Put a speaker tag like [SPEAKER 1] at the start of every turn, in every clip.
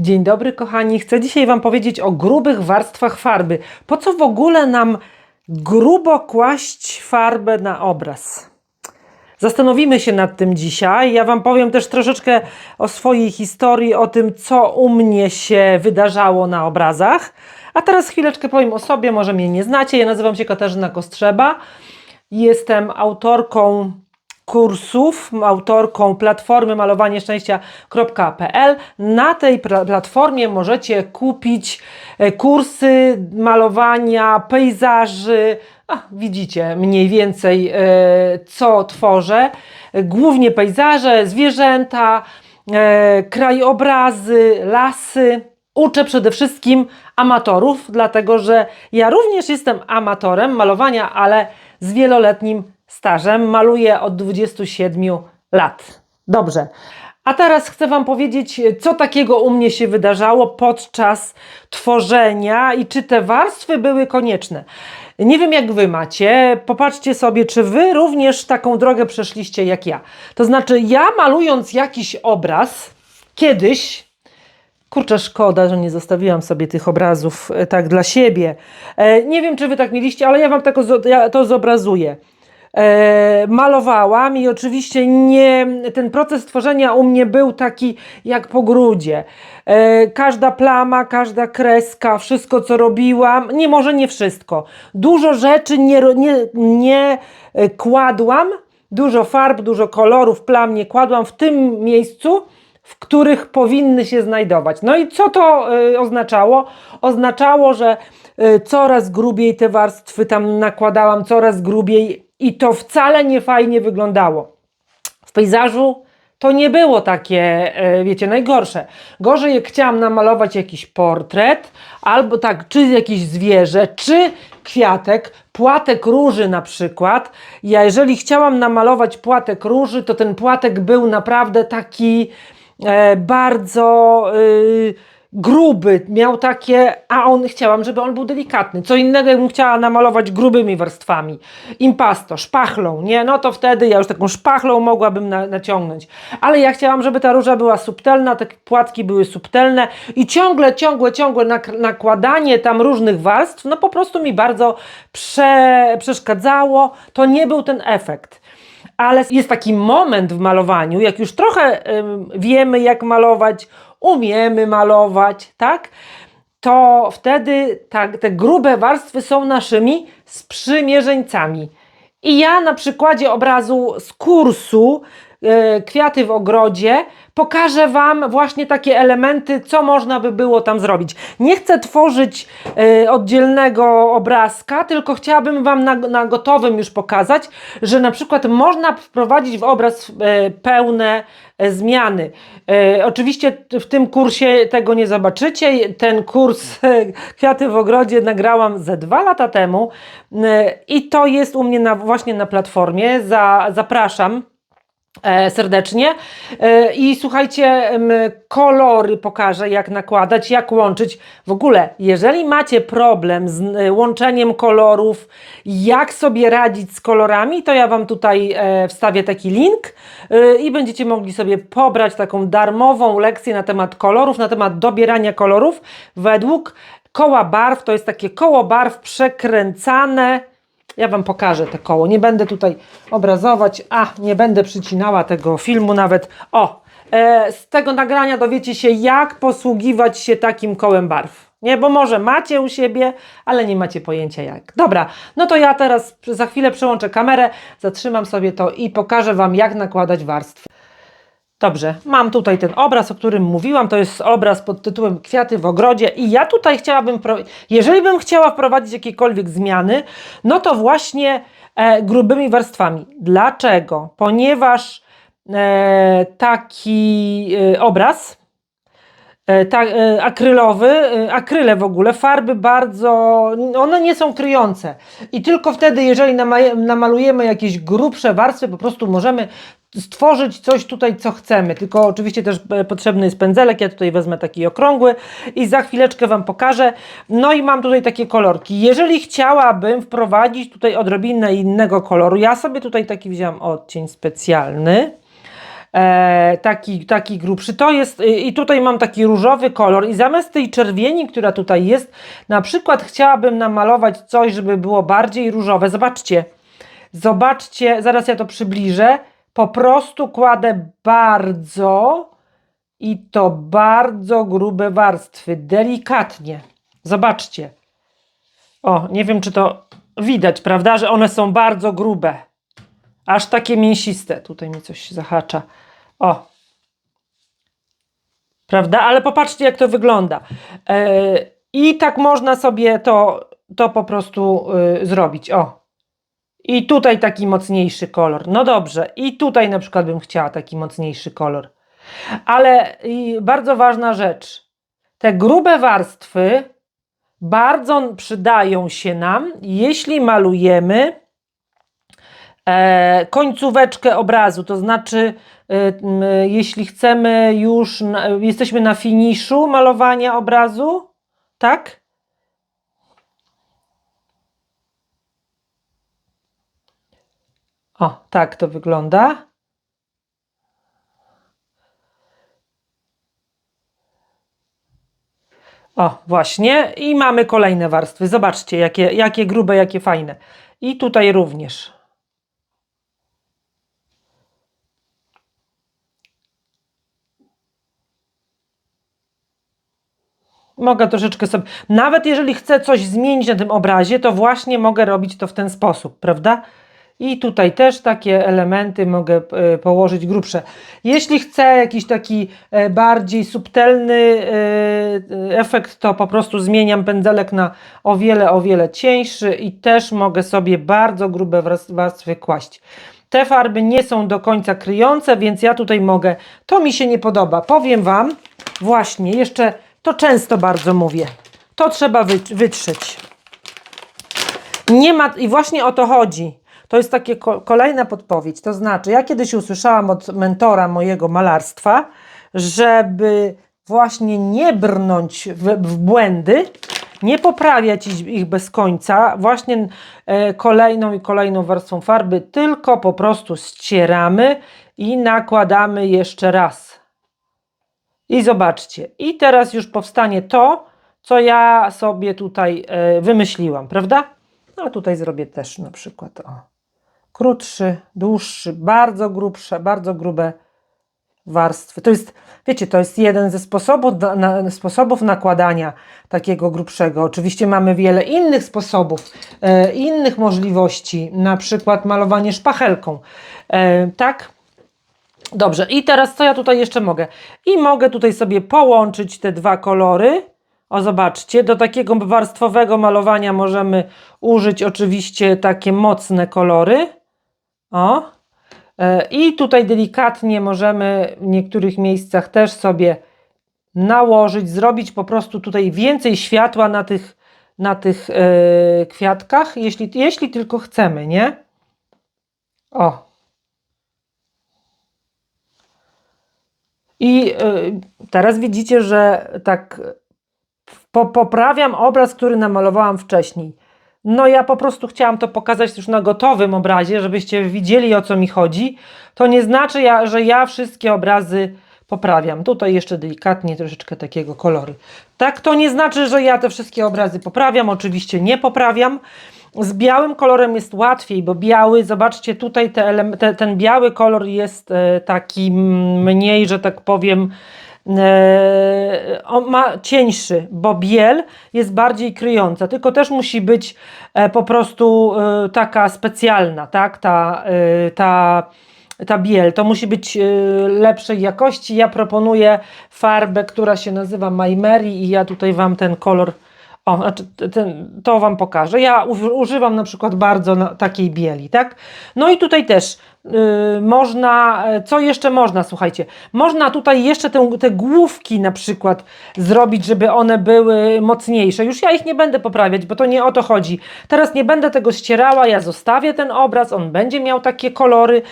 [SPEAKER 1] Dzień dobry, kochani. Chcę dzisiaj Wam powiedzieć o grubych warstwach farby. Po co w ogóle nam grubo kłaść farbę na obraz? Zastanowimy się nad tym dzisiaj. Ja Wam powiem też troszeczkę o swojej historii, o tym, co u mnie się wydarzało na obrazach. A teraz chwileczkę powiem o sobie, może mnie nie znacie. Ja nazywam się Katarzyna Kostrzeba. Jestem autorką kursów, autorką platformy malowanieszczęścia.pl. Na tej pla- platformie możecie kupić e, kursy malowania pejzaży. A, widzicie mniej więcej, e, co tworzę. Głównie pejzaże, zwierzęta, e, krajobrazy, lasy. Uczę przede wszystkim amatorów, dlatego że ja również jestem amatorem malowania, ale z wieloletnim stażem. Maluję od 27 lat. Dobrze. A teraz chcę Wam powiedzieć, co takiego u mnie się wydarzało podczas tworzenia i czy te warstwy były konieczne. Nie wiem, jak Wy macie. Popatrzcie sobie, czy Wy również taką drogę przeszliście jak ja. To znaczy, ja malując jakiś obraz kiedyś, Kurczę, szkoda, że nie zostawiłam sobie tych obrazów e, tak dla siebie. E, nie wiem, czy wy tak mieliście, ale ja wam to zobrazuję. E, malowałam i oczywiście nie, ten proces tworzenia u mnie był taki jak po grudzie. E, każda plama, każda kreska, wszystko co robiłam, nie może nie wszystko. Dużo rzeczy nie, nie, nie e, kładłam, dużo farb, dużo kolorów, plam nie kładłam w tym miejscu, w których powinny się znajdować. No i co to oznaczało? Oznaczało, że coraz grubiej te warstwy tam nakładałam, coraz grubiej i to wcale nie fajnie wyglądało. W pejzażu to nie było takie, e, wiecie, najgorsze. Gorzej jak chciałam namalować jakiś portret, albo tak, czy jakieś zwierzę, czy kwiatek, płatek róży na przykład. Ja jeżeli chciałam namalować płatek róży, to ten płatek był naprawdę taki e, bardzo y, gruby, miał takie, a on chciałam, żeby on był delikatny. Co innego, jakbym chciała namalować grubymi warstwami. Impasto, szpachlą, nie? No to wtedy ja już taką szpachlą mogłabym na, naciągnąć. Ale ja chciałam, żeby ta róża była subtelna, te płatki były subtelne i ciągle, ciągłe, ciągłe nak- nakładanie tam różnych warstw, no po prostu mi bardzo prze, przeszkadzało. To nie był ten efekt. Ale jest taki moment w malowaniu, jak już trochę wiemy, jak malować, umiemy malować, tak? To wtedy tak, te grube warstwy są naszymi sprzymierzeńcami. I ja na przykładzie obrazu z kursu Kwiaty w ogrodzie pokażę Wam właśnie takie elementy, co można by było tam zrobić. Nie chcę tworzyć e, oddzielnego obrazka, tylko chciałabym Wam na, na gotowym już pokazać, że na przykład można wprowadzić w obraz e, pełne e, zmiany. E, oczywiście w tym kursie tego nie zobaczycie. Ten kurs e, Kwiaty w ogrodzie nagrałam ze dwa lata temu e, i to jest u mnie na, właśnie na platformie. Za, zapraszam e, serdecznie. E, I słuchajcie, kolory pokażę, jak nakładać, jak łączyć. W ogóle, jeżeli macie problem z e, łączeniem kolorów, jak sobie radzić z kolorami, to ja Wam tutaj e, wstawię taki link e, i będziecie mogli sobie pobrać taką darmową lekcję na temat kolorów, na temat dobierania kolorów według koła barw. To jest takie koło barw przekręcane. Ja Wam pokażę te koło. Nie będę tutaj obrazować, a nie będę przycinała tego filmu nawet. O, e, z tego nagrania dowiecie się, jak posługiwać się takim kołem barw. Nie, bo może macie u siebie, ale nie macie pojęcia jak. Dobra, no to ja teraz za chwilę przełączę kamerę, zatrzymam sobie to i pokażę Wam, jak nakładać warstwy. Dobrze, mam tutaj ten obraz, o którym mówiłam. To jest obraz pod tytułem Kwiaty w ogrodzie, i ja tutaj chciałabym, jeżeli bym chciała wprowadzić jakiekolwiek zmiany, no to właśnie e, grubymi warstwami. Dlaczego? Ponieważ e, taki e, obraz, ta, e, akrylowy, e, akryle w ogóle, farby bardzo, one nie są kryjące. I tylko wtedy, jeżeli nama- namalujemy jakieś grubsze warstwy, po prostu możemy stworzyć coś tutaj, co chcemy. Tylko oczywiście też e, potrzebny jest pędzelek. Ja tutaj wezmę taki okrągły i za chwileczkę Wam pokażę. No i mam tutaj takie kolorki. Jeżeli chciałabym wprowadzić tutaj odrobinę innego koloru, ja sobie tutaj taki wziąłam odcień specjalny. E, taki, taki grubszy. To jest, y, i tutaj mam taki różowy kolor i zamiast tej czerwieni, która tutaj jest, na przykład chciałabym namalować coś, żeby było bardziej różowe. Zobaczcie, zobaczcie, zaraz ja to przybliżę. Po prostu kładę bardzo i to bardzo grube warstwy, delikatnie. Zobaczcie. O, nie wiem, czy to widać, prawda, że one są bardzo grube. Aż takie mięsiste. Tutaj mi coś zahacza. O. Prawda? Ale popatrzcie, jak to wygląda. E, I tak można sobie to, to po prostu y, zrobić. O. I tutaj taki mocniejszy kolor. No dobrze. I tutaj na przykład bym chciała taki mocniejszy kolor. Ale bardzo ważna rzecz. Te grube warstwy bardzo przydają się nam, jeśli malujemy końcóweczkę obrazu. To znaczy, e, m, jeśli chcemy już, jesteśmy na finiszu malowania obrazu, tak? O, tak to wygląda. O, właśnie. I mamy kolejne warstwy. Zobaczcie, jakie, jakie grube, jakie fajne. I tutaj również. Mogę troszeczkę sobie. Nawet jeżeli chcę coś zmienić na tym obrazie, to właśnie mogę robić to w ten sposób, prawda? I tutaj też takie elementy mogę e, położyć grubsze. Jeśli chcę jakiś taki e, bardziej subtelny e, efekt, to po prostu zmieniam pędzelek na o wiele, o wiele cieńszy i też mogę sobie bardzo grube warstwy kłaść. Te farby nie są do końca kryjące, więc ja tutaj mogę. To mi się nie podoba. Powiem Wam, właśnie, jeszcze to często bardzo mówię. To trzeba wy, wytrzeć. Nie ma, i właśnie o to chodzi. To jest takie ko- kolejna podpowiedź. To znaczy, ja kiedyś usłyszałam od mentora mojego malarstwa, żeby właśnie nie brnąć w, w błędy, nie poprawiać ich ich bez końca, właśnie e, kolejną i kolejną warstwą farby, tylko po prostu ścieramy i nakładamy jeszcze raz. I zobaczcie, i teraz już powstanie to, co ja sobie tutaj e, wymyśliłam, prawda? A tutaj zrobię też na przykład o, krótszy, dłuższy, bardzo grubsze, bardzo grube warstwy. To jest, wiecie, to jest jeden ze sposobów, na, sposobów nakładania takiego grubszego. Oczywiście mamy wiele innych sposobów, e, innych możliwości, na przykład malowanie szpachelką. E, tak? Dobrze, i teraz co ja tutaj jeszcze mogę? I mogę tutaj sobie połączyć te dwa kolory. O, zobaczcie, do takiego warstwowego malowania możemy użyć oczywiście takie mocne kolory. O. E, I tutaj delikatnie możemy w niektórych miejscach też sobie nałożyć, zrobić po prostu tutaj więcej światła na tych, na tych e, kwiatkach, jeśli, jeśli tylko chcemy, nie? O. I y, teraz widzicie, że tak po, poprawiam obraz, który namalowałam wcześniej. No ja po prostu chciałam to pokazać już na gotowym obrazie, żebyście widzieli o co mi chodzi. To nie znaczy, ja, że ja wszystkie obrazy poprawiam. Tutaj jeszcze delikatnie troszeczkę takiego koloru. Tak, to nie znaczy, że ja te wszystkie obrazy poprawiam. Oczywiście nie poprawiam. Z białym kolorem jest łatwiej, bo biały, zobaczcie, tutaj te ten biały kolor jest e, taki mniej, że tak powiem, e, on ma cieńszy, bo biel jest bardziej kryjąca, tylko też musi być e, po prostu taka specjalna, tak? Ta, ta, ta biel, to musi być lepszej jakości. Ja proponuję farbę, która się nazywa Maimery i ja tutaj Wam ten kolor o, znaczy ten, to Wam pokażę. Ja używam na przykład bardzo takiej bieli, tak? No i tutaj też y, można, e, co jeszcze można, słuchajcie, można tutaj jeszcze te, te główki na przykład zrobić, żeby one były mocniejsze. Już ja ich nie będę poprawiać, bo to nie o to chodzi. Teraz nie będę tego ścierała, ja zostawię ten obraz, on będzie miał takie kolory.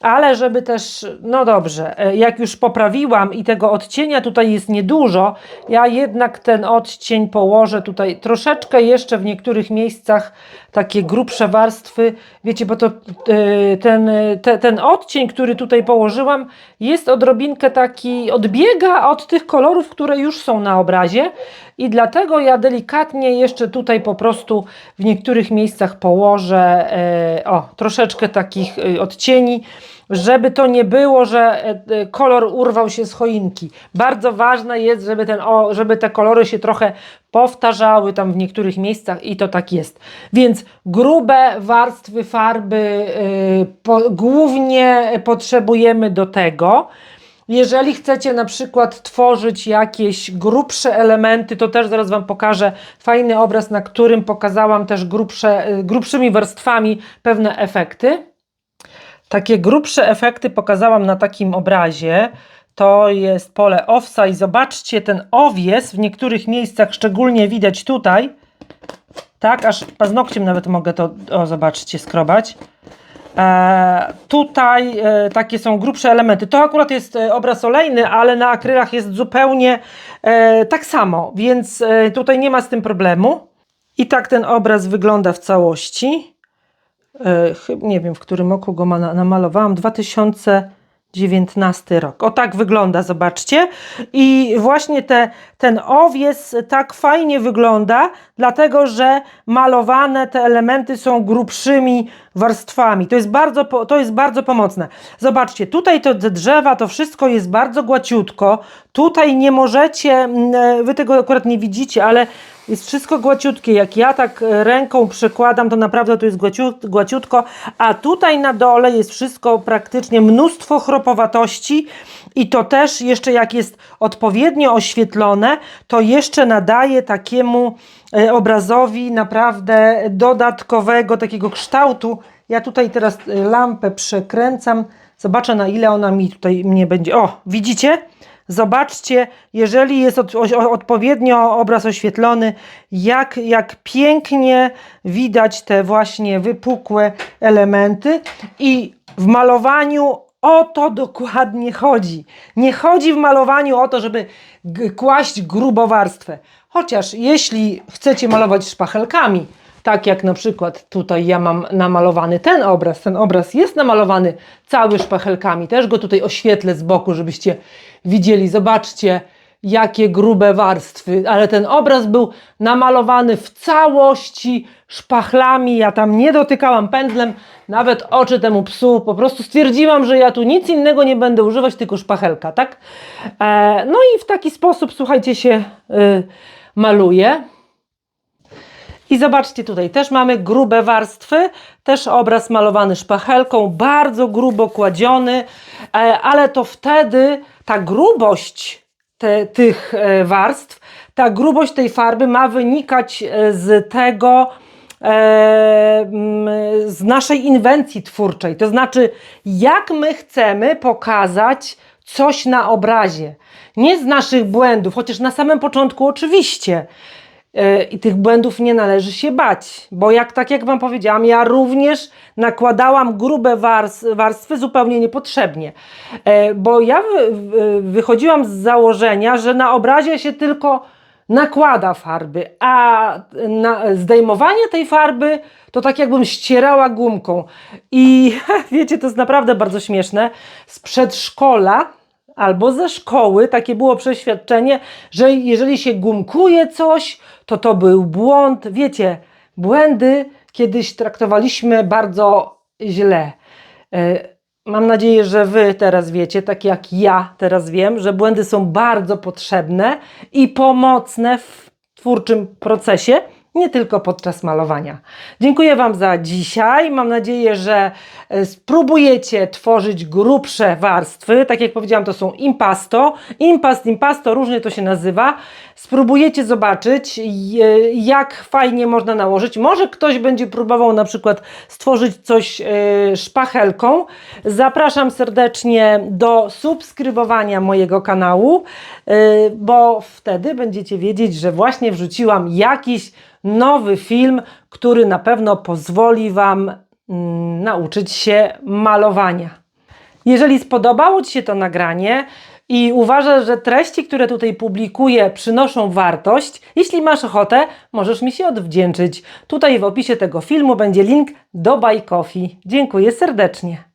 [SPEAKER 1] Ale żeby też, no dobrze, e, jak już poprawiłam i tego odcienia tutaj jest niedużo, ja jednak ten odcień położę tutaj troszeczkę jeszcze w niektórych miejscach takie grubsze warstwy, wiecie, bo to e, ten, te, ten odcień, który tutaj położyłam jest odrobinkę taki, odbiega od tych kolorów, które już są na obrazie i dlatego ja delikatnie jeszcze tutaj po prostu w niektórych miejscach położę e, o, troszeczkę takich e, odcieni, żeby to nie było, że e, kolor urwał się z choinki. Bardzo ważne jest, żeby, ten, o, żeby te kolory się trochę powtarzały tam w niektórych miejscach i to tak jest. Więc grube warstwy farby po, głównie potrzebujemy do tego. Jeżeli chcecie na przykład tworzyć jakieś grubsze elementy, to też zaraz Wam pokażę fajny obraz, na którym pokazałam też grubsze, y, grubszymi warstwami pewne efekty. Takie grubsze efekty pokazałam na takim obrazie. To jest pole owsa i zobaczcie ten owies w niektórych miejscach, szczególnie widać tutaj. Tak, aż paznokciem nawet mogę to, o zobaczcie, skrobać. E, tutaj e, takie są grubsze elementy. To akurat jest e, obraz olejny, ale na akrylach jest zupełnie tak samo, więc tutaj nie ma z tym problemu. I tak ten obraz wygląda w całości. Nie wiem, w którym oku go namalowałam. 2000 19 rok. O tak wygląda, zobaczcie. I właśnie te, ten owiec tak fajnie wygląda, dlatego że malowane te elementy są grubszymi warstwami. To jest bardzo, to jest bardzo pomocne. Zobaczcie, tutaj te drzewa, to wszystko jest bardzo głaciutko. Tutaj nie możecie, mm, e, wy tego akurat nie widzicie, ale jest wszystko gładziutkie. Jak ja tak e, ręką przykładam, to naprawdę to jest gładziutko. A tutaj na dole jest wszystko praktycznie mnóstwo chropowatości. I to też jeszcze jak jest odpowiednio oświetlone, to jeszcze nadaje takiemu e, obrazowi naprawdę dodatkowego takiego kształtu. Ja tutaj teraz e, lampę przekręcam. Zobaczę na ile ona mi tutaj mnie będzie. O, widzicie? Zobaczcie, jeżeli jest od, o, odpowiednio obraz oświetlony, jak, jak pięknie widać te właśnie wypukłe elementy i w malowaniu o to dokładnie chodzi. Nie chodzi w malowaniu o to, żeby kłaść grubą warstwę. Chociaż jeśli chcecie malować szpachelkami, tak jak na przykład tutaj ja mam namalowany ten obraz, ten obraz jest namalowany cały szpachelkami, też go tutaj oświetlę z boku, żebyście widzieli. Zobaczcie, jakie grube warstwy, ale ten obraz był namalowany w całości szpachlami. Ja tam nie dotykałam pędzlem, nawet oczy temu psu. Po prostu stwierdziłam, że ja tu nic innego nie będę używać, tylko szpachelka, tak? E, no i w taki sposób, słuchajcie, się y, maluje. I zobaczcie tutaj, też mamy grube warstwy, też obraz malowany szpachelką, bardzo grubo kładziony, e, ale to wtedy ta grubość te, tych e, warstw, ta grubość tej farby ma wynikać e, z tego, e, z naszej inwencji twórczej. To znaczy, jak my chcemy pokazać coś na obrazie. Nie z naszych błędów, chociaż na samym początku oczywiście. E, I tych błędów nie należy się bać, bo jak tak jak Wam powiedziałam, ja również nakładałam grube wars warstwy zupełnie niepotrzebnie, E, bo ja wy wy- wychodziłam z założenia, że na obrazie się tylko nakłada farby, a zdejmowanie tej farby to tak jakbym ścierała gumką. I wiecie, to jest naprawdę bardzo śmieszne. Z przedszkola albo ze szkoły takie było przeświadczenie, że jeżeli się gumkuje coś, to to był błąd. Wiecie, błędy kiedyś traktowaliśmy bardzo źle. E, Mam nadzieję, że Wy teraz wiecie, tak jak ja teraz wiem, że błędy są bardzo potrzebne i pomocne w twórczym procesie, nie tylko podczas malowania. Dziękuję Wam za dzisiaj. Mam nadzieję, że e, spróbujecie tworzyć grubsze warstwy. Tak jak powiedziałam, to są impasto. Impast, impasto, różnie to się nazywa. Spróbujecie zobaczyć, jak fajnie można nałożyć. Może ktoś będzie próbował na przykład stworzyć coś e, szpachelką. Zapraszam serdecznie do subskrybowania mojego kanału, e, bo wtedy będziecie wiedzieć, że właśnie wrzuciłam jakiś nowy film, który na pewno pozwoli Wam mm, nauczyć się malowania. Jeżeli spodobało Ci się to nagranie i uważasz, że treści, które tutaj publikuję, przynoszą wartość, jeśli masz ochotę, możesz mi się odwdzięczyć. Tutaj w opisie tego filmu będzie link do Buy Coffee. Dziękuję serdecznie.